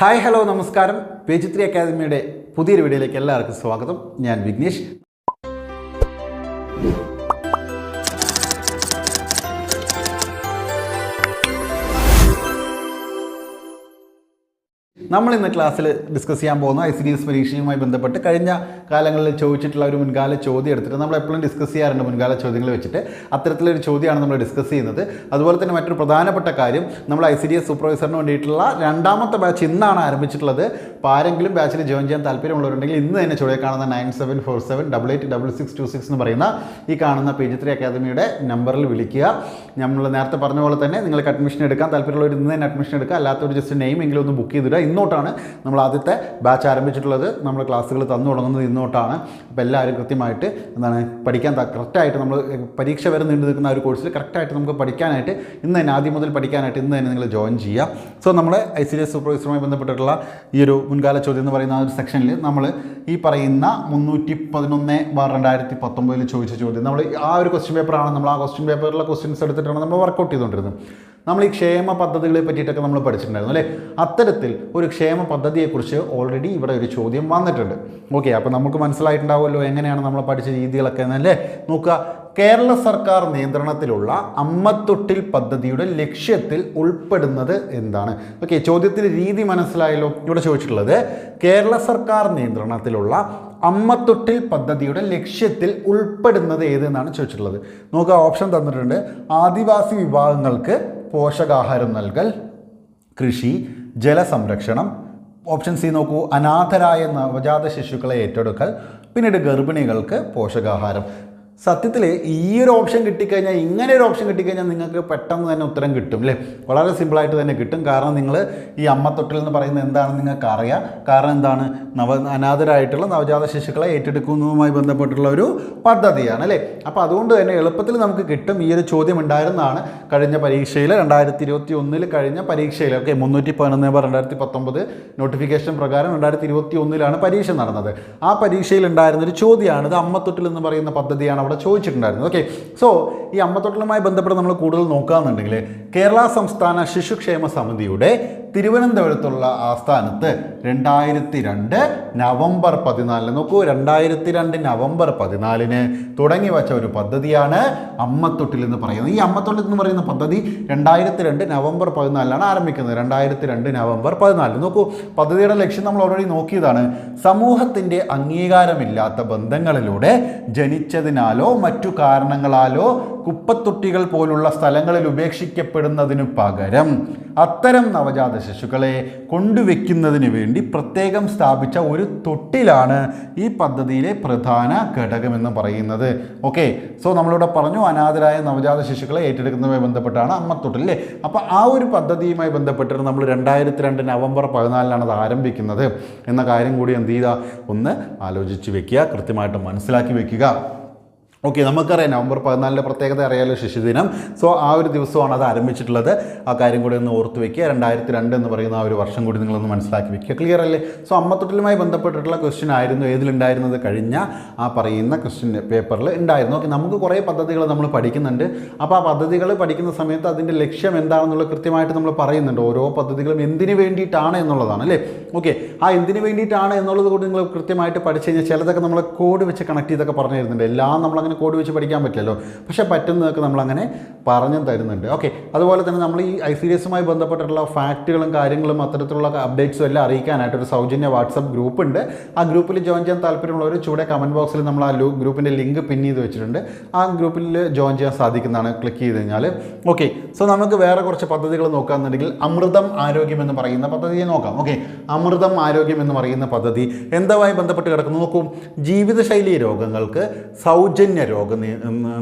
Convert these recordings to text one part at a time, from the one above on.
Hi hello നമസ്കാരം. Page three അക്കാദമിയുടെ പുതിയൊരു വീഡിയോയിലേക്ക് എല്ലാവർക്കും സ്വാഗതം. ഞാൻ വിഘ്നേഷ്. നമ്മൾ ഇന്ന് ക്ലാസ്സിൽ ഡിസ്കസ് ചെയ്യാൻ പോകുന്ന ഐ സി ഡി എസ് പരീക്ഷയുമായി ബന്ധപ്പെട്ട് കഴിഞ്ഞ കാലങ്ങളിൽ ചോദിച്ചിട്ടുള്ള ഒരു മുൻകാല ചോദ്യം എടുത്തിട്ട് നമ്മൾ എപ്പോഴും ഡിസ്കസ് ചെയ്യാറുണ്ട് മുൻകാല ചോദ്യങ്ങൾ വെച്ചിട്ട്. അത്തരത്തിലൊരു ചോദ്യമാണ് നമ്മൾ ഡിസ്കസ് ചെയ്യുന്നത്. അതുപോലെ തന്നെ മറ്റൊരു പ്രധാനപ്പെട്ട കാര്യം നമ്മൾ ഐ സി ഡി എസ് സൂപ്പർവൈസറിന് വേണ്ടിയിട്ടുള്ള രണ്ടാമത്തെ ബാച്ച് ഇന്നാണ് ആരംഭിച്ചിട്ടുള്ളത്. അപ്പോൾ ആരെങ്കിലും ബാച്ചിൽ ജോയിൻ ചെയ്യാൻ താല്പര്യമുള്ളവരുണ്ടെങ്കിൽ ഇന്ന് തന്നെ ചുവടെ കാണുന്ന nine seven four seven double eight double six two six എന്ന് പറയുന്ന ഈ കാണുന്ന പേജ് ത്രീ അക്കാദമിയുടെ നമ്പറിൽ വിളിക്കുക. നമ്മൾ നേരത്തെ പറഞ്ഞ പോലെ തന്നെ നിങ്ങൾക്ക് അഡ്മിഷൻ എടുക്കാൻ താല്പര്യമുള്ളവർ ഇന്ന് തന്നെ അഡ്മിഷൻ എടുക്കുക. അല്ലാത്തവർ ജസ്റ്റ് നെയിം എങ്കിലും ഒന്ന് ബുക്ക് ചെയ്തിടുക. ഇന്നോട്ടാണ് നമ്മൾ ആദ്യത്തെ ബാച്ച് ആരംഭിച്ചിട്ടുള്ളത്. നമ്മൾ ക്ലാസ്സുകൾ തന്നു തുടങ്ങുന്നത് ഇന്നോട്ടാണ്. അപ്പോൾ എല്ലാവരും കൃത്യമായിട്ട് എന്താണ് പഠിക്കാൻ കറക്റ്റായിട്ട് നമ്മൾ പരീക്ഷ വരെ നീണ്ടു നിൽക്കുന്ന ഒരു കോഴ്സിൽ കറക്റ്റായിട്ട് നമുക്ക് പഠിക്കാനായിട്ട് ഇന്ന് തന്നെ ആദ്യം മുതൽ പഠിക്കാനായിട്ട് ഇന്ന് തന്നെ നിങ്ങൾ ജോയിൻ ചെയ്യാം സോ നമ്മുടെ ഐ സി എസ് സൂപ്പർവൈസറുമായി ബന്ധപ്പെട്ടിട്ടുള്ള ഈ ഒരു മുൻകാല ചോദ്യം എന്ന് പറയുന്ന ആ ഒരു സെക്ഷനിൽ നമ്മൾ ഈ പറയുന്ന മുന്നൂറ്റി പതിനൊന്ന് ബാർ രണ്ടായിരത്തി പത്തൊമ്പതിൽ ചോദിച്ച ചോദ്യം. നമ്മൾ ആ ഒരു ക്വസ്റ്റ്യൻ പേപ്പറാണ് നമ്മൾ ആ ക്വസ്റ്റ്യൻ പേപ്പറിലെ ക്വസ്റ്റ്യൻസ് എടുത്തിട്ടാണ് നമ്മൾ വർക്കൗട്ട് ചെയ്തുകൊണ്ടിരുന്നത്. നമ്മൾ ഈ ക്ഷേമ പദ്ധതികളെ പറ്റിയിട്ടൊക്കെ നമ്മൾ പഠിച്ചിട്ടുണ്ടായിരുന്നു അല്ലേ? അത്തരത്തിൽ ഒരു ക്ഷേമ പദ്ധതിയെക്കുറിച്ച് ഓൾറെഡി ഇവിടെ ഒരു ചോദ്യം വന്നിട്ടുണ്ട്. ഓക്കെ അപ്പോൾ നമുക്ക് മനസ്സിലായിട്ടുണ്ടാവുമല്ലോ എങ്ങനെയാണ് നമ്മൾ പഠിച്ച രീതികളൊക്കെ എന്നല്ലേ നോക്കുക കേരള സർക്കാർ നിയന്ത്രണത്തിലുള്ള അമ്മത്തൊട്ടിൽ പദ്ധതിയുടെ ലക്ഷ്യത്തിൽ ഉൾപ്പെടുന്നത് എന്താണ്? ഓക്കെ ചോദ്യത്തിന്റെ രീതി മനസ്സിലായല്ലോ ഇവിടെ ചോദിച്ചിട്ടുള്ളത്. കേരള സർക്കാർ നിയന്ത്രണത്തിലുള്ള അമ്മത്തൊട്ടിൽ പദ്ധതിയുടെ ലക്ഷ്യത്തിൽ ഉൾപ്പെടുന്നത് ഏതെന്നാണ് ചോദിച്ചിട്ടുള്ളത്. നോക്കുക ഓപ്ഷൻ തന്നിട്ടുണ്ട്. ആദിവാസി വിഭാഗങ്ങൾക്ക് പോഷകാഹാരം നൽകൽ കൃഷി ജലസംരക്ഷണം ഓപ്ഷൻ സി നോക്കൂ അനാഥരായ നവജാത ശിശുക്കളെ ഏറ്റെടുക്കൽ പിന്നീട് ഗർഭിണികൾക്ക് പോഷകാഹാരം. സത്യത്തിൽ ഈ ഒരു ഓപ്ഷൻ കിട്ടിക്കഴിഞ്ഞാൽ ഇങ്ങനെ ഒരു ഓപ്ഷൻ കിട്ടിക്കഴിഞ്ഞാൽ നിങ്ങൾക്ക് പെട്ടെന്ന് തന്നെ ഉത്തരം കിട്ടും അല്ലേ വളരെ സിമ്പിളായിട്ട് തന്നെ കിട്ടും. കാരണം നിങ്ങൾ ഈ അമ്മത്തൊട്ടിൽ എന്ന് പറയുന്നത് എന്താണെന്ന് നിങ്ങൾക്ക് അറിയാം കാരണം എന്താണ്? നവ അനാഥരായിട്ടുള്ള നവജാത ശിശുക്കളെ ഏറ്റെടുക്കുന്നതുമായി ബന്ധപ്പെട്ടുള്ള ഒരു പദ്ധതിയാണ് അല്ലേ അപ്പോൾ അതുകൊണ്ട് തന്നെ എളുപ്പത്തിൽ നമുക്ക് കിട്ടും ഈ ഒരു ചോദ്യം ഉണ്ടായിരുന്നതാണ് കഴിഞ്ഞ പരീക്ഷയിൽ രണ്ടായിരത്തി ഇരുപത്തി ഒന്നിൽ കഴിഞ്ഞ പരീക്ഷയിൽ ഓക്കെ മുന്നൂറ്റി പതിനൊന്ന് ബാർ രണ്ടായിരത്തി പത്തൊമ്പത് നോട്ടിഫിക്കേഷൻ പ്രകാരം രണ്ടായിരത്തി ഇരുപത്തി ഒന്നിലാണ് പരീക്ഷ നടന്നത്. ആ പരീക്ഷയിൽ ഉണ്ടായിരുന്ന ഒരു ചോദ്യമാണ് ഇത് അമ്മത്തൊട്ടിൽ എന്ന് പറയുന്ന പദ്ധതിയാണ്. അവിടെ ചോദിച്ചിട്ടുണ്ടായിരുന്നത് ഓക്കെ സോ ഈ അമ്മത്തൊട്ടലുമായി ബന്ധപ്പെട്ട് നമ്മൾ കൂടുതൽ നോക്കുകയാണെന്നുണ്ടെങ്കിൽ കേരള സംസ്ഥാന ശിശുക്ഷേമ സമിതിയുടെ തിരുവനന്തപുരത്തുള്ള ആസ്ഥാനത്ത് രണ്ടായിരത്തി രണ്ട് നവംബർ പതിനാലിന് നോക്കൂ രണ്ടായിരത്തി രണ്ട് നവംബർ പതിനാലിന് തുടങ്ങി വച്ച ഒരു പദ്ധതിയാണ് അമ്മത്തൊട്ടിൽ എന്ന് പറയുന്നത്. ഈ അമ്മത്തൊട്ടിൽ എന്ന് പറയുന്ന പദ്ധതി രണ്ടായിരത്തി രണ്ട് നവംബർ പതിനാലിലാണ് ആരംഭിക്കുന്നത്. രണ്ടായിരത്തി രണ്ട് നവംബർ പതിനാലിന് നോക്കൂ പദ്ധതിയുടെ ലക്ഷ്യം നമ്മൾ ഓൾറെഡി നോക്കിയതാണ്. സമൂഹത്തിന്റെ അംഗീകാരമില്ലാത്ത ബന്ധങ്ങളിലൂടെ ജനിച്ചതിനാലോ മറ്റു കാരണങ്ങളാലോ കുപ്പത്തൊട്ടികൾ പോലുള്ള സ്ഥലങ്ങളിൽ ഉപേക്ഷിക്കപ്പെടുന്നതിനു പകരം അത്തരം നവജാത ശിശുക്കളെ കൊണ്ടുവയ്ക്കുന്നതിന് വേണ്ടി പ്രത്യേകം സ്ഥാപിച്ച ഒരു തൊട്ടിലാണ് ഈ പദ്ധതിയിലെ പ്രധാന ഘടകമെന്ന് പറയുന്നത്. ഓക്കെ സോ നമ്മളിവിടെ പറഞ്ഞു അനാഥരായ നവജാത ശിശുക്കളെ ഏറ്റെടുക്കുന്നതുമായി ബന്ധപ്പെട്ടാണ് അമ്മത്തൊട്ടിൽ അല്ലേ? അപ്പോൾ ആ ഒരു പദ്ധതിയുമായി ബന്ധപ്പെട്ടിട്ട് നമ്മൾ രണ്ടായിരത്തി രണ്ട് നവംബർ പതിനാലിനാണ് അത് ആരംഭിക്കുന്നത്. എന്ന കാര്യം കൂടി എന്ത് ചെയ്യുക ഒന്ന് ആലോചിച്ച് വെക്കുക കൃത്യമായിട്ട് മനസ്സിലാക്കി വെക്കുക. ഓക്കെ നമുക്കറിയാം നവംബർ പതിനാലിന്റെ പ്രത്യേകത അറിയാലോ ശിശുദിനം. സോ ആ ഒരു ദിവസമാണ് അത് ആരംഭിച്ചിട്ടുള്ളത്. ആ കാര്യം കൂടി ഒന്ന് ഓർത്ത് വെക്കുക. രണ്ടായിരത്തി രണ്ട് എന്ന് പറയുന്ന ആ ഒരു വർഷം കൂടി നിങ്ങളൊന്ന് മനസ്സിലാക്കി വെക്കുക. ക്ലിയർ അല്ലേ? സോ അമ്മത്തൊട്ടിലുമായി ബന്ധപ്പെട്ടിട്ടുള്ള ക്വസ്റ്റ്യൻ ആയിരുന്നു. ഏതിലുണ്ടായിരുന്നത് കഴിഞ്ഞ ആ പറയുന്ന ക്വസ്റ്റ്യൻ പേപ്പറിൽ ഉണ്ടായിരുന്നു. ഓക്കെ നമുക്ക് കുറേ പദ്ധതികൾ നമ്മൾ പഠിക്കുന്നുണ്ട്. അപ്പോൾ ആ പദ്ധതികൾ പഠിക്കുന്ന സമയത്ത് അതിന്റെ ലക്ഷ്യം എന്താണെന്നുള്ളത് കൃത്യമായിട്ട് നമ്മൾ പറയുന്നുണ്ട്. ഓരോ പദ്ധതികളും എന്തിനു വേണ്ടിയിട്ടാണ് എന്നുള്ളതാണ് അല്ലേ? ഓക്കെ ആ എന്തിനു വേണ്ടിയിട്ടാണ് എന്നുള്ളത് കൂടി നിങ്ങൾ കൃത്യമായിട്ട് പഠിച്ചു കഴിഞ്ഞാൽ ചിലതൊക്കെ നമ്മൾ കോഡ് വെച്ച് കണക്ട് ചെയ്തൊക്കെ പറഞ്ഞു തരുന്നുണ്ട്. എല്ലാം നമ്മളങ്ങനെ കോഡ് വെച്ച് പഠിക്കാൻ പറ്റില്ലല്ലോ. പക്ഷേ പറ്റുന്നതൊക്കെ നമ്മളങ്ങനെ പറഞ്ഞു തരുന്നുണ്ട്. ഓക്കെ അതുപോലെ തന്നെ നമ്മൾ ഈ ഐ സി ഡി എസുമായി ബന്ധപ്പെട്ടിട്ടുള്ള ഫാക്റ്റുകളും കാര്യങ്ങളും അത്തരത്തിലുള്ള അപ്ഡേറ്റ്സും എല്ലാം അറിയിക്കാനായിട്ട് ഒരു സൗജന്യ വാട്സപ്പ് ഗ്രൂപ്പ് ഉണ്ട്. ആ ഗ്രൂപ്പിൽ ജോയിൻ ചെയ്യാൻ താല്പര്യമുള്ളവർ ചൂടെ കമന്റ് ബോക്സിൽ നമ്മൾ ആ ഗ്രൂപ്പിന്റെ ലിങ്ക് പിൻ ചെയ്ത് വെച്ചിട്ടുണ്ട്. ആ ഗ്രൂപ്പിൽ ജോയിൻ ചെയ്യാൻ സാധിക്കുന്നതാണ് ക്ലിക്ക് ചെയ്ത് കഴിഞ്ഞാൽ. ഓക്കെ സോ നമുക്ക് വേറെ കുറച്ച് പദ്ധതികൾ നോക്കുകയാണെന്നുണ്ടെങ്കിൽ അമൃതം ആരോഗ്യം എന്ന് പറയുന്ന പദ്ധതിയെ നോക്കാം. ഓക്കെ അമൃതം ആരോഗ്യം എന്ന് പറയുന്ന പദ്ധതി എന്തുമായി ബന്ധപ്പെട്ട് കിടക്കുന്നു? നോക്കൂ. ജീവിതശൈലി രോഗങ്ങൾക്ക് സൗജന്യ രോഗ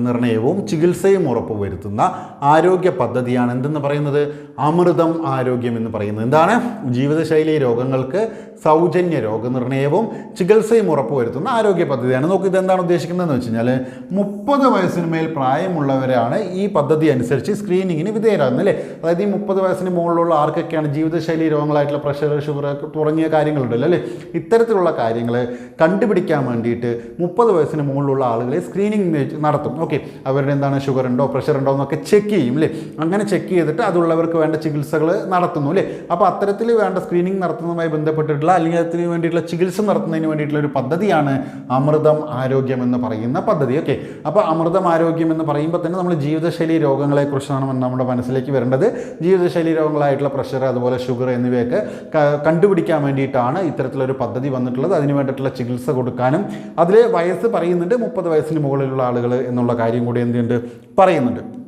നിർണയവും ചികിത്സയും ഉറപ്പുവരുത്തുന്ന ആരോഗ്യ പദ്ധതിയാണ് എന്തെന്ന് പറയുന്നത്? അമൃതം ആരോഗ്യം എന്ന് പറയുന്നത്. എന്താണ്? ജീവിതശൈലി രോഗങ്ങൾക്ക് സൗജന്യ രോഗനിർണയവും ചികിത്സയും ഉറപ്പുവരുത്തുന്ന ആരോഗ്യ പദ്ധതിയാണ്. നോക്കൂ ഇതെന്താണ് ഉദ്ദേശിക്കുന്നതെന്ന് വെച്ച് കഴിഞ്ഞാൽ മുപ്പത് വയസ്സിന് മേൽ പ്രായമുള്ളവരാണ് ഈ പദ്ധതി അനുസരിച്ച് സ്ക്രീനിങ്ങിന് വിധേയരാകുന്നത് അല്ലേ? അതായത് ഈ മുപ്പത് വയസ്സിന് മുകളിലുള്ള ആർക്കൊക്കെയാണ് ജീവിതശൈലി രോഗങ്ങളായിട്ടുള്ള പ്രഷർ ഷുഗർ തുടങ്ങിയ കാര്യങ്ങളുണ്ടല്ലോ അല്ലേ? ഇത്തരത്തിലുള്ള കാര്യങ്ങൾ കണ്ടുപിടിക്കാൻ വേണ്ടിയിട്ട് മുപ്പത് വയസ്സിന് മുകളിലുള്ള ആളുകളെ സ്ക്രീൻ സ്ക്രീനിങ് നടത്തും. ഓക്കെ അവരുടെ എന്താണ് ഷുഗർ ഉണ്ടോ പ്രഷർ ഉണ്ടോ എന്നൊക്കെ ചെക്ക് ചെയ്യും അല്ലേ അങ്ങനെ ചെക്ക് ചെയ്തിട്ട് അതുള്ളവർക്ക് വേണ്ട ചികിത്സകൾ നടത്തുന്നു അല്ലേ അപ്പോൾ അത്തരത്തിൽ വേണ്ട സ്ക്രീനിങ് നടത്തുന്നതുമായി ബന്ധപ്പെട്ടിട്ടുള്ള അല്ലെങ്കിൽ അതിന് വേണ്ടിയിട്ടുള്ള ചികിത്സ നടത്തുന്നതിന് വേണ്ടിയിട്ടുള്ള ഒരു പദ്ധതിയാണ് അമൃതം ആരോഗ്യം എന്ന് പറയുന്ന പദ്ധതി. ഓക്കെ അപ്പോൾ അമൃതം ആരോഗ്യം എന്ന് പറയുമ്പോൾ തന്നെ നമ്മൾ ജീവിതശൈലി രോഗങ്ങളെക്കുറിച്ചാണ് നമ്മുടെ മനസ്സിലേക്ക് വരേണ്ടത്. ജീവിതശൈലി രോഗങ്ങളായിട്ടുള്ള പ്രഷർ അതുപോലെ ഷുഗർ എന്നിവയൊക്കെ കണ്ടുപിടിക്കാൻ വേണ്ടിയിട്ടാണ് ഇത്തരത്തിലൊരു പദ്ധതി വന്നിട്ടുള്ളത്. അതിന് വേണ്ടിയിട്ടുള്ള ചികിത്സ കൊടുക്കാനും. അതിൽ വയസ്സ് പറയുന്നുണ്ട് മുപ്പത് വയസ്സിന് മുകളിലുള്ള ആളുകൾ എന്നുള്ള കാര്യം കൂടി എന്തുണ്ട് പറയുന്നുണ്ട്.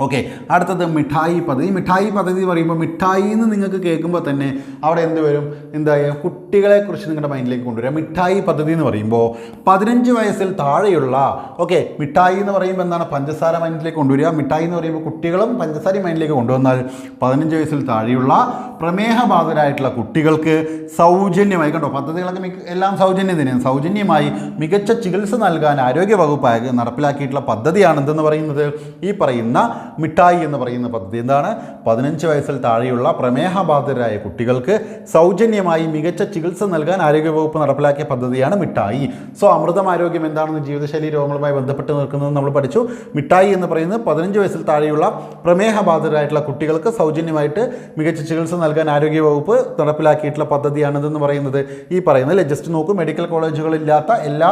ഓക്കെ അടുത്തത് മിഠായി പദ്ധതി. മിഠായി പദ്ധതി എന്ന് പറയുമ്പോൾ മിഠായി എന്ന് നിങ്ങൾക്ക് കേൾക്കുമ്പോൾ തന്നെ അവിടെ എന്ത് വരും? എന്താ കുട്ടികളെക്കുറിച്ച് നിങ്ങളുടെ മൈൻഡിലേക്ക് കൊണ്ടുവരിക. മിഠായി പദ്ധതി എന്ന് പറയുമ്പോൾ പതിനഞ്ച് വയസ്സിൽ താഴെയുള്ള ഓക്കെ മിഠായി എന്ന് പറയുമ്പോൾ എന്താണ്? പഞ്ചസാര മൈൻഡിലേക്ക് കൊണ്ടുവരിക. മിഠായി എന്ന് പറയുമ്പോൾ കുട്ടികളും പഞ്ചസാര മൈൻഡിലേക്ക് കൊണ്ടുവന്നാൽ പതിനഞ്ച് വയസ്സിൽ താഴെയുള്ള പ്രമേഹബാധിതരായിട്ടുള്ള കുട്ടികൾക്ക് സൗജന്യമായി കണ്ടോ പദ്ധതികളൊക്കെ മിക്ക എല്ലാം സൗജന്യം തന്നെയാണ്. സൗജന്യമായി മികച്ച ചികിത്സ നൽകാൻ ആരോഗ്യ വകുപ്പ് നടപ്പിലാക്കിയിട്ടുള്ള പദ്ധതിയാണ് എന്തെന്ന് പറയുന്നത്? ഈ പറയുന്ന മിഠായി എന്ന് പറയുന്ന പദ്ധതി. എന്താണ്? പതിനഞ്ച് വയസ്സിൽ താഴെയുള്ള പ്രമേഹബാധിതരായ കുട്ടികൾക്ക് സൗജന്യമായി മികച്ച ചികിത്സ നൽകാൻ ആരോഗ്യവകുപ്പ് നടപ്പിലാക്കിയ പദ്ധതിയാണ് മിഠായി. സോ അമൃതം ആരോഗ്യം എന്താണെന്ന് ജീവിതശൈലി രോഗങ്ങളുമായി ബന്ധപ്പെട്ട് നിൽക്കുന്നത് നമ്മൾ പഠിച്ചു. മിഠായി എന്ന് പറയുന്നത് പതിനഞ്ച് വയസ്സിൽ താഴെയുള്ള പ്രമേഹബാധിതരായിട്ടുള്ള കുട്ടികൾക്ക് സൗജന്യമായിട്ട് മികച്ച ചികിത്സ നൽകാൻ ആരോഗ്യവകുപ്പ് നടപ്പിലാക്കിയിട്ടുള്ള പദ്ധതിയാണിതെന്ന് പറയുന്നത്. ഈ പറയുന്നത് അല്ലേ? ജസ്റ്റ് നോക്കൂ മെഡിക്കൽ കോളേജുകളില്ലാത്ത എല്ലാ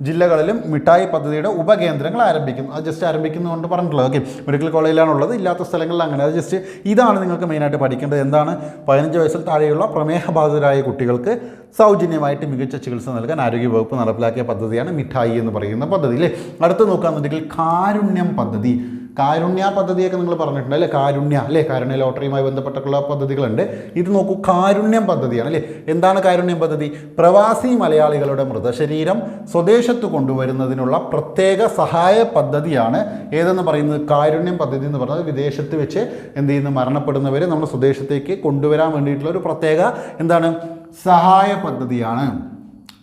ജില്ലകളിലും മിഠായി പദ്ധതിയുടെ ഉപകേന്ദ്രങ്ങൾ ആരംഭിക്കുന്നു. അത് ജസ്റ്റ് ആരംഭിക്കുന്നതുകൊണ്ട് പറഞ്ഞിട്ടുള്ളത്. ഓക്കെ. മെഡിക്കൽ കോളേജിലാണുള്ളത് ഇല്ലാത്ത സ്ഥലങ്ങളിൽ അങ്ങനെ. അത് ജസ്റ്റ് ഇതാണ് നിങ്ങൾക്ക് മെയിനായിട്ട് പഠിക്കേണ്ടത്. എന്താണ്? പതിനഞ്ച് വയസ്സിൽ താഴെയുള്ള പ്രമേഹബാധിതരായ കുട്ടികൾക്ക് സൗജന്യമായിട്ട് മികച്ച ചികിത്സ നൽകാൻ ആരോഗ്യ വകുപ്പ് നടപ്പിലാക്കിയ പദ്ധതിയാണ് മിഠായി എന്ന് പറയുന്ന പദ്ധതി അല്ലേ? അടുത്ത് നോക്കുകയാണെന്നുണ്ടെങ്കിൽ കാരുണ്യം പദ്ധതി. കാരുണ്യ പദ്ധതിയൊക്കെ നിങ്ങൾ പറഞ്ഞിട്ടുണ്ട് അല്ലേ? കാരുണ്യ അല്ലേ? കാരുണ്യ ലോട്ടറിയുമായി ബന്ധപ്പെട്ടിട്ടുള്ള പദ്ധതികളുണ്ട്. ഇത് നോക്കൂ കാരുണ്യം പദ്ധതിയാണ് അല്ലേ? എന്താണ് കാരുണ്യം പദ്ധതി? പ്രവാസി മലയാളികളുടെ മൃതശരീരം സ്വദേശത്ത് കൊണ്ടുവരുന്നതിനുള്ള പ്രത്യേക സഹായ പദ്ധതിയാണ് ഏതെന്ന് പറയുന്നത്? കാരുണ്യം പദ്ധതി എന്ന് പറയുന്നത് വിദേശത്ത് വെച്ച് എന്ത് ചെയ്യുന്നു? മരണപ്പെടുന്നവർ നമ്മൾ സ്വദേശത്തേക്ക് കൊണ്ടുവരാൻ വേണ്ടിയിട്ടുള്ള ഒരു പ്രത്യേക എന്താണ്? സഹായ പദ്ധതിയാണ്.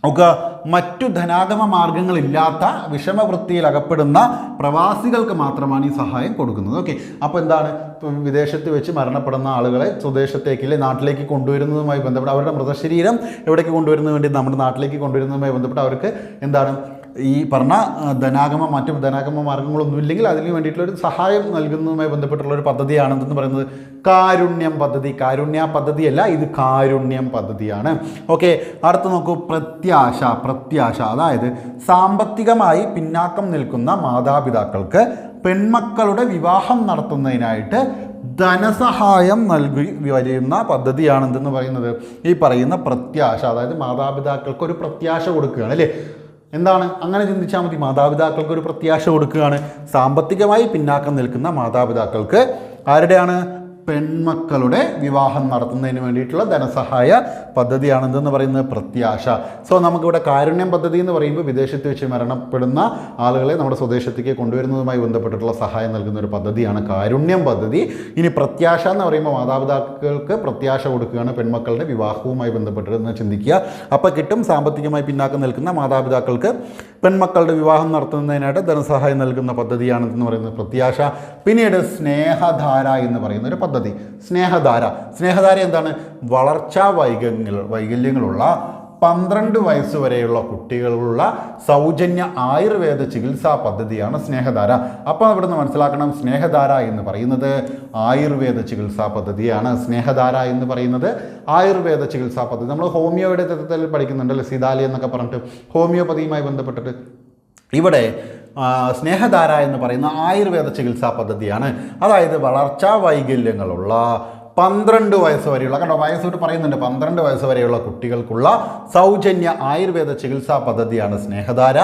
ഒക്കെ മറ്റു ധനാഗമ മാർഗങ്ങളില്ലാത്ത വിഷമവൃത്തിയിൽ അകപ്പെടുന്ന പ്രവാസികൾക്ക് മാത്രമാണ് ഈ സഹായം കൊടുക്കുന്നത്. ഓക്കെ അപ്പോൾ എന്താണ്? വിദേശത്ത് വെച്ച് മരണപ്പെടുന്ന ആളുകളെ സ്വദേശത്തേക്ക് അല്ലെ നാട്ടിലേക്ക് കൊണ്ടുവരുന്നതുമായി ബന്ധപ്പെട്ട് അവരുടെ മൃതശരീരം എവിടേക്ക് കൊണ്ടുവരുന്നതിന് വേണ്ടി നമ്മുടെ നാട്ടിലേക്ക് കൊണ്ടുവരുന്നതുമായി ബന്ധപ്പെട്ട് അവർക്ക് എന്താണ്? ഈ പറഞ്ഞ ധനാഗമ മറ്റും ധനാഗമ മാർഗങ്ങളൊന്നും ഇല്ലെങ്കിൽ അതിന് വേണ്ടിയിട്ടുള്ള ഒരു സഹായം നൽകുന്നതുമായി ബന്ധപ്പെട്ടുള്ള ഒരു പദ്ധതിയാണെന്ന് പറയുന്നത് കാരുണ്യം പദ്ധതി. കാരുണ്യ പദ്ധതിയല്ല ഇത് കാരുണ്യം പദ്ധതിയാണ്. ഓക്കെ അടുത്ത് നോക്കൂ. പ്രത്യാശ പ്രത്യാശ. അതായത് സാമ്പത്തികമായി പിന്നാക്കം നിൽക്കുന്ന മാതാപിതാക്കൾക്ക് പെൺമക്കളുടെ വിവാഹം നടത്തുന്നതിനായിട്ട് ധനസഹായം നൽകി വരുന്ന പദ്ധതിയാണെന്തെന്ന് പറയുന്നത്? ഈ പറയുന്ന പ്രത്യാശ അതായത് മാതാപിതാക്കൾക്ക് ഒരു പ്രത്യാശ കൊടുക്കുകയാണ് അല്ലേ? എന്താണ്? അങ്ങനെ ചിന്തിച്ചാൽ മതി. മാതാപിതാക്കൾക്ക് ഒരു പ്രത്യാശ കൊടുക്കുകയാണ്. സാമ്പത്തികമായി പിന്നാക്കം നിൽക്കുന്ന മാതാപിതാക്കൾക്ക് ആരുടെയാണ്? പെൺമക്കളുടെ വിവാഹം നടത്തുന്നതിന് വേണ്ടിയിട്ടുള്ള ധനസഹായ പദ്ധതിയാണെന്തെന്ന് പറയുന്നത് പ്രത്യാശ. സോ നമുക്കിവിടെ കാരുണ്യം പദ്ധതി എന്ന് പറയുമ്പോൾ വിദേശത്ത് വെച്ച് മരണപ്പെടുന്ന ആളുകളെ നമ്മുടെ സ്വദേശത്തേക്ക് കൊണ്ടുവരുന്നതുമായി ബന്ധപ്പെട്ടിട്ടുള്ള സഹായം നൽകുന്ന ഒരു പദ്ധതിയാണ് കാരുണ്യം പദ്ധതി. ഇനി പ്രത്യാശ എന്ന് പറയുമ്പോൾ മാതാപിതാക്കൾക്ക് പ്രത്യാശ കൊടുക്കുകയാണ് പെൺമക്കളുടെ വിവാഹവുമായി ബന്ധപ്പെട്ടിരുന്ന് ചിന്തിക്കുക. അപ്പോൾ കിട്ടും സാമ്പത്തികമായി പിന്നാക്കം നിൽക്കുന്ന മാതാപിതാക്കൾക്ക് പെൺമക്കളുടെ വിവാഹം നടത്തുന്നതിനായിട്ട് ധനസഹായം നൽകുന്ന പദ്ധതിയാണ് എന്ന് പറയുന്നത് പ്രത്യാശ. പിന്നീട് സ്നേഹധാര എന്ന് പറയുന്ന ഒരു പദ്ധതി സ്നേഹധാര. സ്നേഹധാര എന്താണ്? വളർച്ചാ വൈകല്യങ്ങൾ വൈകല്യങ്ങളുള്ള പന്ത്രണ്ട് വയസ്സ് വരെയുള്ള കുട്ടികളുള്ള സൗജന്യ ആയുർവേദ ചികിത്സാ പദ്ധതിയാണ് സ്നേഹധാര. അപ്പോൾ അവിടുന്ന് മനസ്സിലാക്കണം സ്നേഹധാര എന്ന് പറയുന്നത് ആയുർവേദ ചികിത്സാ പദ്ധതിയാണ്. സ്നേഹധാര എന്ന് പറയുന്നത് ആയുർവേദ ചികിത്സാ പദ്ധതി. നമ്മൾ ഹോമിയോയുടെ തത്വത്തിൽ പഠിക്കുന്നുണ്ടല്ലോ സിതാലി എന്നൊക്കെ പറഞ്ഞിട്ട്. ഹോമിയോപതിയുമായി ബന്ധപ്പെട്ടിട്ട്. ഇവിടെ സ്നേഹധാര എന്ന് പറയുന്ന ആയുർവേദ ചികിത്സാ പദ്ധതിയാണ്. അതായത് വളർച്ചാ വൈകല്യങ്ങളുള്ള പന്ത്രണ്ട് വയസ്സ് വരെയുള്ള കണ്ടോ വയസ്സോട്ട് പറയുന്നുണ്ട് പന്ത്രണ്ട് വയസ്സ് വരെയുള്ള കുട്ടികൾക്കുള്ള സൗജന്യ ആയുർവേദ ചികിത്സാ പദ്ധതിയാണ് സ്നേഹധാര.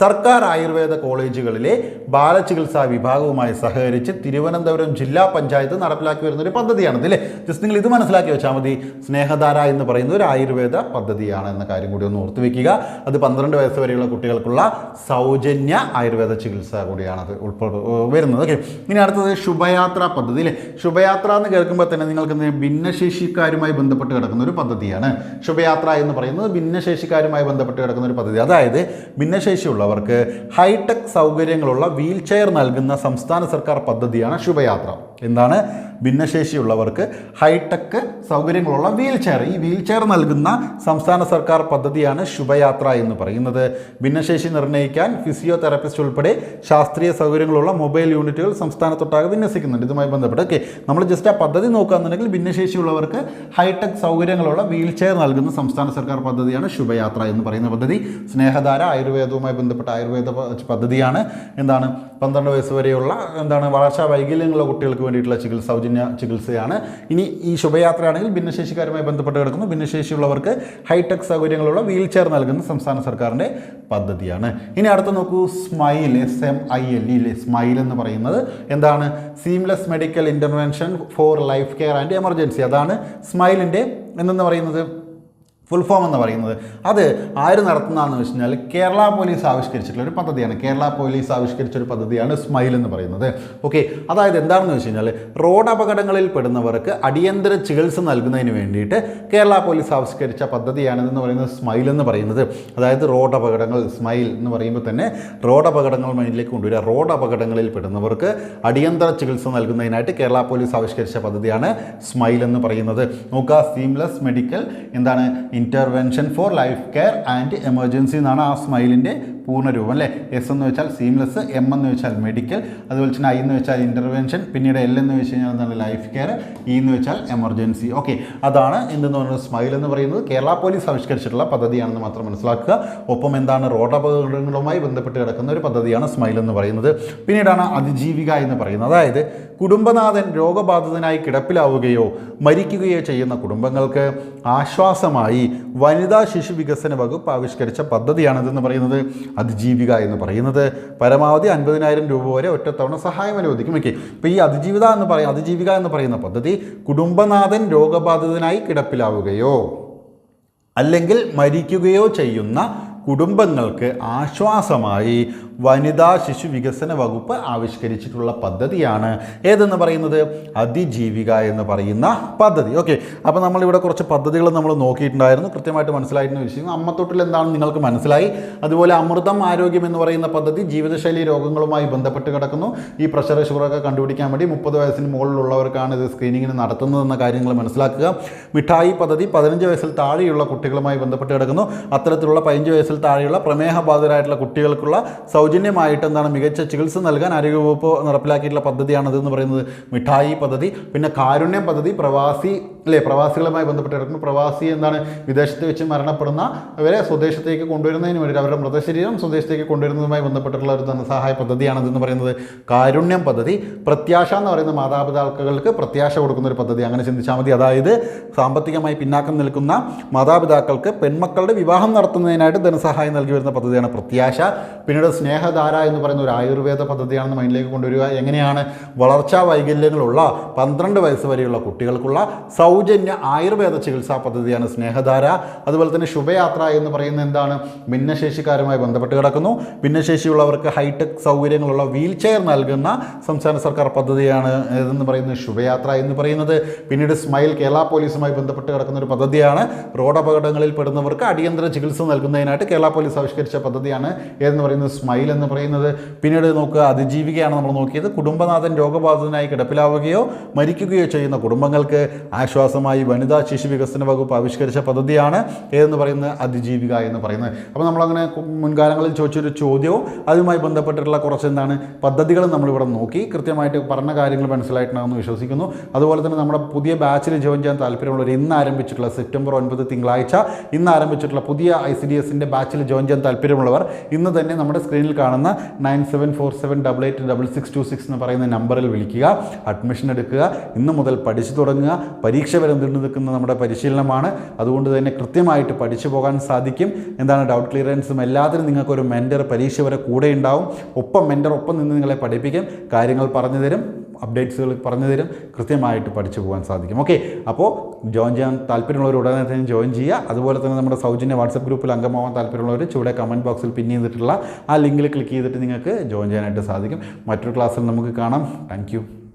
സർക്കാർ ആയുർവേദ കോളേജുകളിലെ ബാലചികിത്സാ വിഭാഗവുമായി സഹകരിച്ച് തിരുവനന്തപുരം ജില്ലാ പഞ്ചായത്ത് നടപ്പിലാക്കി വരുന്ന ഒരു പദ്ധതിയാണ് ഇതില്ലേ ജസ്റ്റ് നിങ്ങൾ ഇത് മനസ്സിലാക്കി വെച്ചാൽ മതി. സ്നേഹധാര എന്ന് പറയുന്ന ഒരു ആയുർവേദ പദ്ധതിയാണ് എന്ന കാര്യം കൂടി ഒന്ന് ഓർത്ത് വെക്കുക. അത് പന്ത്രണ്ട് വയസ്സ് വരെയുള്ള കുട്ടികൾക്കുള്ള സൗജന്യ ആയുർവേദ ചികിത്സ കൂടിയാണ് അത് ഉൾപ്പെടു വരുന്നത്. ഓക്കെ. ഇനി അടുത്തത് ശുഭയാത്ര പദ്ധതി അല്ലേ ശുഭയാത്ര എന്ന് കേൾക്കുമ്പോൾ തന്നെ നിങ്ങൾക്ക് ഭിന്നശേഷിക്കാരുമായി ബന്ധപ്പെട്ട് കിടക്കുന്ന ഒരു പദ്ധതിയാണ്. ശുഭയാത്ര എന്ന് പറയുന്നത് ഭിന്നശേഷിക്കാരുമായി ബന്ധപ്പെട്ട് കിടക്കുന്ന ഒരു പദ്ധതി. അതായത് ഭിന്നശേഷിയുള്ളവർക്ക് ഹൈടെക് സൗകര്യങ്ങളുള്ള വീൽ ചെയർ നൽകുന്ന സംസ്ഥാന സർക്കാർ പദ്ധതിയാണ് ശുഭയാത്ര എന്താണ്? ഭിന്നശേഷിയുള്ളവർക്ക് ഹൈടെക് സൗകര്യങ്ങളുള്ള വീൽ ചെയർ ഈ വീൽ ചെയർ നൽകുന്ന സംസ്ഥാന സർക്കാർ പദ്ധതിയാണ് ശുഭയാത്ര എന്ന് പറയുന്നത്. ഭിന്നശേഷി നിർണയിക്കാൻ ഫിസിയോതെറാപ്പിസ്റ്റ് ഉൾപ്പെടെ ശാസ്ത്രീയ സൗകര്യങ്ങളുള്ള മൊബൈൽ യൂണിറ്റുകൾ സംസ്ഥാനത്തൊട്ടാകെ വിന്യസിക്കുന്നുണ്ട്. ഇതുമായി ബന്ധപ്പെട്ട് ഓക്കെ നമ്മൾ ജസ്റ്റ് ആ പദ്ധതി നോക്കുകയാണെന്നുണ്ടെങ്കിൽ ഭിന്നശേഷിയുള്ളവർക്ക് ഹൈടെക് സൗകര്യങ്ങളുള്ള വീൽ ചെയർ നൽകുന്ന സംസ്ഥാന സർക്കാർ പദ്ധതിയാണ് ശുഭയാത്ര എന്ന് പറയുന്ന പദ്ധതി. സ്നേഹധാര ആയുർവേദവുമായി ബന്ധപ്പെട്ട ആയുർവേദ പദ്ധതിയാണ്. എന്താണ്? പന്ത്രണ്ട് വയസ്സ് വരെയുള്ള എന്താണ്? വളർച്ചാ വൈകല്യങ്ങളുള്ള കുട്ടികൾക്ക് വേണ്ടിയിട്ടുള്ള ചികിത്സ സൗജന്യ ചികിത്സയാണ്. ഇനി ഈ ശുഭയാത്രയാണെങ്കിൽ ഭിന്നശേഷിക്കാരുമായി ബന്ധപ്പെട്ട് കിടക്കുന്നു. ഭിന്നശേഷിയുള്ളവർക്ക് ഹൈടെക് സൗകര്യങ്ങളുള്ള വീൽ ചെയർ നൽകുന്ന സംസ്ഥാന സർക്കാരിന്റെ പദ്ധതിയാണ്. ഇനി അടുത്ത നോക്കൂ smile S M I L E smile എന്ന് പറയുന്നത് എന്താണ്? Seamless medical intervention for life care and emergency അതാണ് സ്മൈലിന്റെ എന്തെന്ന് പറയുന്നത്? ഫുൾ ഫോം എന്ന് പറയുന്നത്. അത് ആര് നടത്തുന്നതെന്ന് വെച്ച് കഴിഞ്ഞാൽ കേരള പോലീസ് ആവിഷ്കരിച്ചിട്ടുള്ള ഒരു പദ്ധതിയാണ്. കേരള പോലീസ് ആവിഷ്കരിച്ച ഒരു പദ്ധതിയാണ് സ്മൈൽ എന്ന് പറയുന്നത്. ഓക്കെ അതായത് എന്താണെന്ന് വെച്ച് കഴിഞ്ഞാൽ റോഡ് അപകടങ്ങളിൽ പെടുന്നവർക്ക് അടിയന്തര ചികിത്സ നൽകുന്നതിന് വേണ്ടിയിട്ട് കേരള പോലീസ് ആവിഷ്കരിച്ച പദ്ധതിയാണിതെന്ന് പറയുന്നത് സ്മൈൽ എന്ന് പറയുന്നത്. അതായത് റോഡ് അപകടങ്ങൾ സ്മൈൽ എന്ന് പറയുമ്പോൾ തന്നെ റോഡ് അപകടങ്ങൾ മൈൻഡിലേക്ക് കൊണ്ടുവരിക. റോഡ് അപകടങ്ങളിൽ പെടുന്നവർക്ക് അടിയന്തര ചികിത്സ നൽകുന്നതിനായിട്ട് കേരള പോലീസ് ആവിഷ്കരിച്ച പദ്ധതിയാണ് സ്മൈൽ എന്ന് പറയുന്നത്. നോക്കുക സീംലെസ് മെഡിക്കൽ എന്താണ് intervention for life care and emergency എന്നാണ് ആ സ്മൈലിന്റെ പൂർണരൂപം അല്ലേ? എസ് എന്ന് വെച്ചാൽ സീംലെസ് എം എന്ന് വെച്ചാൽ മെഡിക്കൽ അതുപോലെ തന്നെ ഐ എന്ന് വെച്ചാൽ ഇന്റർവെൻഷൻ പിന്നീട് എൽ എന്ന് വെച്ച് കഴിഞ്ഞാൽ എന്താണ്? ലൈഫ് കെയർ ഇ എന്ന് വെച്ചാൽ എമർജൻസി ഓക്കെ അതാണ് എന്തെന്ന് പറയുന്നത്? സ്മൈൽ എന്ന് പറയുന്നത് കേരള പോലീസ് ആവിഷ്കരിച്ചിട്ടുള്ള പദ്ധതിയാണെന്ന് മാത്രം മനസ്സിലാക്കുക. ഒപ്പം എന്താണ്? റോഡ് അപകടങ്ങളുമായി ബന്ധപ്പെട്ട് കിടക്കുന്ന ഒരു പദ്ധതിയാണ് സ്മൈൽ എന്ന് പറയുന്നത്. പിന്നീടാണ് അതിജീവിക എന്ന് പറയുന്നത്. അതായത് കുടുംബനാഥൻ രോഗബാധിതനായി കിടപ്പിലാവുകയോ മരിക്കുകയോ ചെയ്യുന്ന കുടുംബങ്ങൾക്ക് ആശ്വാസമായി വനിതാ ശിശു വികസന വകുപ്പ് ആവിഷ്കരിച്ച പദ്ധതിയാണിതെന്ന് പറയുന്നത്. അതിജീവിക എന്ന് പറയുന്നത്. പരമാവധി അൻപതിനായിരം രൂപ വരെ ഒറ്റത്തവണ സഹായം അനുവദിക്കും ഓക്കെ ഇപ്പോൾ ഈ അതിജീവിത എന്ന് പറയും അതിജീവിക എന്ന് പറയുന്ന പദ്ധതി കുടുംബനാഥൻ രോഗബാധിതനായി കിടപ്പിലാവുകയോ അല്ലെങ്കിൽ മരിക്കുകയോ ചെയ്യുന്ന കുടുംബങ്ങൾക്ക് ആശ്വാസമായി വനിതാ ശിശു വികസന വകുപ്പ് ആവിഷ്കരിച്ചിട്ടുള്ള പദ്ധതിയാണ്. ഏതെന്ന് പറയുന്നത്? അതിജീവിക എന്ന് പറയുന്ന പദ്ധതി. ഓക്കെ. അപ്പോൾ നമ്മളിവിടെ കുറച്ച് പദ്ധതികൾ നമ്മൾ നോക്കിയിട്ടുണ്ടായിരുന്നു. കൃത്യമായിട്ട് മനസ്സിലായിട്ടുള്ള വിഷയം. അമ്മത്തൊട്ടിൽ എന്താണെന്ന് നിങ്ങൾക്ക് മനസ്സിലായി? അതുപോലെ അമൃതം ആരോഗ്യം എന്ന് പറയുന്ന പദ്ധതി ജീവിതശൈലി രോഗങ്ങളുമായി ബന്ധപ്പെട്ട് കിടക്കുന്നു. ഈ പ്രഷർ ഷുഗറൊക്കെ കണ്ടുപിടിക്കാൻ വേണ്ടി മുപ്പത് വയസ്സിന് മുകളിലുള്ളവർക്കാണ് ഇത് സ്ക്രീനിങ്ങിന് നടത്തുന്നതെന്ന കാര്യങ്ങൾ മനസ്സിലാക്കുക. മിഠായി പദ്ധതി പതിനഞ്ച് വയസ്സിൽ താഴെയുള്ള കുട്ടികളുമായി ബന്ധപ്പെട്ട് കിടക്കുന്നു. അത്തരത്തിലുള്ള പതിനഞ്ച് വയസ്സിൽ താഴെയുള്ള പ്രമേഹബാധിതരായിട്ടുള്ള കുട്ടികൾക്കുള്ള സൗജന്യമായിട്ട് എന്താണ് മികച്ച ചികിത്സ നൽകാൻ ആരോഗ്യവകുപ്പ് നടപ്പിലാക്കിയിട്ടുള്ള പദ്ധതിയാണ് ഇതെന്ന് പറയുന്നത് മിഠായി പദ്ധതി പിന്നെ കാരുണ്യം പദ്ധതി പ്രവാസി അല്ലേ? പ്രവാസികളുമായി ബന്ധപ്പെട്ട് കിടക്കുന്നു പ്രവാസി എന്താണ്? വിദേശത്ത് വെച്ച് മരണപ്പെടുന്ന അവരെ സ്വദേശത്തേക്ക് കൊണ്ടുവരുന്നതിന് വേണ്ടി അവരുടെ മൃതശരീരം സ്വദേശത്തേക്ക് കൊണ്ടുവരുന്നതുമായി ബന്ധപ്പെട്ടിട്ടുള്ള ഒരു ധനസഹായ പദ്ധതിയാണ് ഇതെന്ന് പറയുന്നത്. കാരുണ്യം പദ്ധതി. പ്രത്യാശ എന്ന് പറയുന്ന മാതാപിതാക്കൾക്ക് പ്രത്യാശ കൊടുക്കുന്ന ഒരു പദ്ധതി. അങ്ങനെ ചിന്തിച്ചാൽ മതി. അതായത് സാമ്പത്തികമായി പിന്നാക്കം നിൽക്കുന്ന മാതാപിതാക്കൾക്ക് പെൺമക്കളുടെ വിവാഹം നടത്തുന്നതിനായിട്ട് ധനസഹായം നൽകി വരുന്ന പദ്ധതിയാണ് പ്രത്യാശ. പിന്നീട് സ്നേഹധാര എന്ന് പറയുന്ന ഒരു ആയുർവേദ പദ്ധതിയാണെന്ന് മൈൻഡിലേക്ക് കൊണ്ടുവരിക. എങ്ങനെയാണ്? വളർച്ചാ വൈകല്യങ്ങളുള്ള പന്ത്രണ്ട് വയസ്സ് വരെയുള്ള കുട്ടികൾക്കുള്ള സൗജന്യ ആയുർവേദ ചികിത്സാ പദ്ധതിയാണ് സ്നേഹധാര. അതുപോലെ തന്നെ ശുഭയാത്ര എന്ന് പറയുന്ന എന്താണ്? ഭിന്നശേഷിക്കാരുമായി ബന്ധപ്പെട്ട് കിടക്കുന്നു. ഭിന്നശേഷിയുള്ളവർക്ക് ഹൈടെക് സൗകര്യങ്ങളുള്ള വീൽ ചെയർ നൽകുന്ന സംസ്ഥാന സർക്കാർ പദ്ധതിയാണ് ഏതെന്ന് പറയുന്നത്? ശുഭയാത്ര എന്ന് പറയുന്നത്. പിന്നീട് സ്മൈൽ കേരള പോലീസുമായി ബന്ധപ്പെട്ട് കിടക്കുന്ന ഒരു പദ്ധതിയാണ്. റോഡ് അപകടങ്ങളിൽ പെടുന്നവർക്ക് അടിയന്തര ചികിത്സ നൽകുന്നതിനായിട്ട് കേരള പോലീസ് ആവിഷ്കരിച്ച പദ്ധതിയാണ് ഏതെന്ന് പറയുന്നത്? സ്മൈൽ എന്ന് പറയുന്നത്. പിന്നീട് നോക്കുക അതിജീവികയാണ് നമ്മൾ നോക്കിയത് കുടുംബനാഥൻ രോഗബാധിതനായി കിടപ്പിലാവുകയോ മരിക്കുകയോ ചെയ്യുന്ന കുടുംബങ്ങൾക്ക് ആശ്വാസമായി വനിതാ ശിശു വികസന വകുപ്പ് ആവിഷ്കരിച്ച പദ്ധതിയാണ് ഏതെന്ന് പറയുന്നത് അതിജീവിക എന്ന് പറയുന്നത്. അപ്പോൾ നമ്മളങ്ങനെ മുൻകാലങ്ങളിൽ ചോദിച്ചൊരു ചോദ്യവും അതുമായി ബന്ധപ്പെട്ടിട്ടുള്ള കുറച്ച് എന്താണ് പദ്ധതികൾ നമ്മളിവിടെ നോക്കി. കൃത്യമായിട്ട് പറഞ്ഞ കാര്യങ്ങൾ മനസ്സിലായിട്ടുണ്ടാകുമെന്ന് വിശ്വസിക്കുന്നു. അതുപോലെ തന്നെ നമ്മുടെ പുതിയ ബാച്ചിൽ ജോയിൻ ചെയ്യാൻ താല്പര്യമുള്ളവർ ഇന്ന് ആരംഭിച്ചിട്ടുള്ള സെപ്റ്റംബർ ഒൻപത് തിങ്കളാഴ്ച ഇന്ന് ആരംഭിച്ചിട്ടുള്ള പുതിയ ഐ സി ഡി എസിന്റെ ബാച്ചിൽ ജോയിൻ ചെയ്യാൻ താല്പര്യമുള്ളവർ ഇന്ന് തന്നെ നമ്മുടെ സ്ക്രീനിൽ കാണുന്ന nine seven four seven double eight double six two six എന്ന് പറയുന്ന നമ്പറിൽ വിളിക്കുക. അഡ്മിഷൻ എടുക്കുക. ഇന്ന് മുതൽ പഠിച്ചു തുടങ്ങുക. പരീക്ഷ വരെ നീണ്ടു നിൽക്കുന്ന നമ്മുടെ പരിശീലനമാണ്. അതുകൊണ്ട് തന്നെ കൃത്യമായിട്ട് പഠിച്ചു പോകാൻ സാധിക്കും. എന്താണ് ഡൗട്ട് ക്ലിയറൻസും എല്ലാത്തിനും നിങ്ങൾക്കൊരു മെന്റർ പരീക്ഷ വരെ കൂടെ ഉണ്ടാവും. ഒപ്പം മെന്റർ ഒപ്പം നിന്ന് നിങ്ങളെ പഠിപ്പിക്കും. കാര്യങ്ങൾ പറഞ്ഞു തരും അപ്ഡേറ്റ്സുകൾ പറഞ്ഞു തരും. കൃത്യമായിട്ട് പഠിച്ചു പോകാൻ സാധിക്കും. ഓക്കെ അപ്പോൾ ജോയിൻ ചെയ്യാൻ താല്പര്യമുള്ളവർ ഉടനെ തന്നെ ജോയിൻ ചെയ്യുക. അതുപോലെ തന്നെ നമ്മുടെ സൗജന്യ വാട്സപ്പ് ഗ്രൂപ്പിൽ അംഗമാവാൻ താല്പര്യമുള്ളവർ ചുവടെ കമന്റ് ബോക്സിൽ പിൻ ചെയ്തിട്ടുള്ള ആ ലിങ്കിൽ ക്ലിക്ക് ചെയ്തിട്ട് നിങ്ങൾക്ക് ജോയിൻ ചെയ്യാനായിട്ട് സാധിക്കും. മറ്റൊരു ക്ലാസ്സിൽ നമുക്ക് കാണാം. താങ്ക്